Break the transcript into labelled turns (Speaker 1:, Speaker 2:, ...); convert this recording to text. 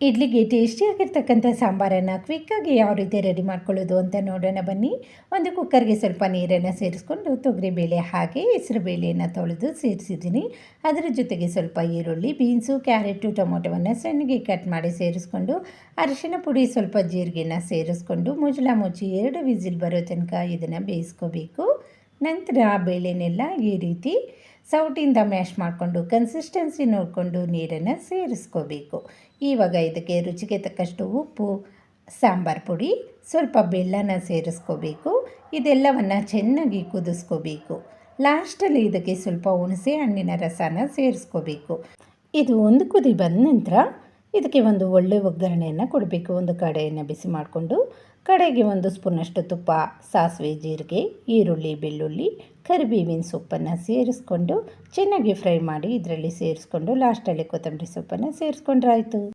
Speaker 1: ಇಡ್ಲಿಗೆ ಟೇಸ್ಟಿಯಾಗಿರ್ತಕ್ಕಂಥ ಸಾಂಬಾರನ್ನು ಕ್ವಿಕ್ಕಾಗಿ ಯಾವ ರೀತಿ ರೆಡಿ ಮಾಡ್ಕೊಳ್ಳೋದು ಅಂತ ನೋಡೋಣ ಬನ್ನಿ. ಒಂದು ಕುಕ್ಕರ್ಗೆ ಸ್ವಲ್ಪ ನೀರನ್ನು ಸೇರಿಸ್ಕೊಂಡು ತೊಗರಿಬೇಳೆ ಹಾಗೆ ಹೆಸರು ಬೇಳೆಯನ್ನು ತೊಳೆದು ಸೇರಿಸಿದ್ದೀನಿ. ಅದರ ಜೊತೆಗೆ ಸ್ವಲ್ಪ ಈರುಳ್ಳಿ ಬೀನ್ಸು ಕ್ಯಾರೆಟು ಟೊಮೊಟೊವನ್ನು ಸಣ್ಣಗೆ ಕಟ್ ಮಾಡಿ ಸೇರಿಸ್ಕೊಂಡು ಅರಿಶಿನ ಪುಡಿ, ಸ್ವಲ್ಪ ಜೀರಿಗೆನ ಸೇರಿಸ್ಕೊಂಡು ಮುಜಲ ಮುಚ್ಚಿ ಎರಡು ವಿಸಿಲ್ ಬರೋ ತನಕ ಇದನ್ನು ಬೇಯಿಸ್ಕೋಬೇಕು. ನಂತರ ಆ ಬೇಳೆನೆಲ್ಲ ಈ ರೀತಿ ಸೌಟಿಂದ ಮ್ಯಾಶ್ ಮಾಡಿಕೊಂಡು ಕನ್ಸಿಸ್ಟೆನ್ಸಿ ನೋಡಿಕೊಂಡು ನೀರನ್ನು ಸೇರಿಸ್ಕೋಬೇಕು. ಇವಾಗ ಇದಕ್ಕೆ ರುಚಿಗೆ ತಕ್ಕಷ್ಟು ಉಪ್ಪು, ಸಾಂಬಾರು ಪುಡಿ, ಸ್ವಲ್ಪ ಬೆಲ್ಲನ ಸೇರಿಸ್ಕೋಬೇಕು. ಇದೆಲ್ಲವನ್ನು ಚೆನ್ನಾಗಿ ಕುದಿಸ್ಕೋಬೇಕು. ಲಾಸ್ಟಲ್ಲಿ ಇದಕ್ಕೆ ಸ್ವಲ್ಪ ಹುಣಸೆ ಹಣ್ಣಿನ ರಸನ ಸೇರಿಸ್ಕೋಬೇಕು. ಇದು ಒಂದು ಕುದಿ ಬಂದ ನಂತರ ಇದಕ್ಕೆ ಒಂದು ಒಳ್ಳೆ ಒಗ್ಗರಣೆಯನ್ನು ಕೊಡಬೇಕು. ಒಂದು ಕಡೆಯನ್ನು ಬಿಸಿ ಮಾಡಿಕೊಂಡು ಕಡೆಗೆ ಒಂದು ಸ್ಪೂನಷ್ಟು ತುಪ್ಪ, ಸಾಸಿವೆ, ಜೀರಿಗೆ, ಈರುಳ್ಳಿ, ಬೆಳ್ಳುಳ್ಳಿ, ಕರಿಬೇವಿನ ಸೊಪ್ಪನ್ನು ಸೇರಿಸ್ಕೊಂಡು ಚೆನ್ನಾಗಿ ಫ್ರೈ ಮಾಡಿ ಇದರಲ್ಲಿ ಸೇರಿಸ್ಕೊಂಡು ಲಾಸ್ಟಲ್ಲಿ ಕೊತ್ತಂಬರಿ ಸೊಪ್ಪನ್ನು ಸೇರಿಸ್ಕೊಂಡ್ರಾಯ್ತು.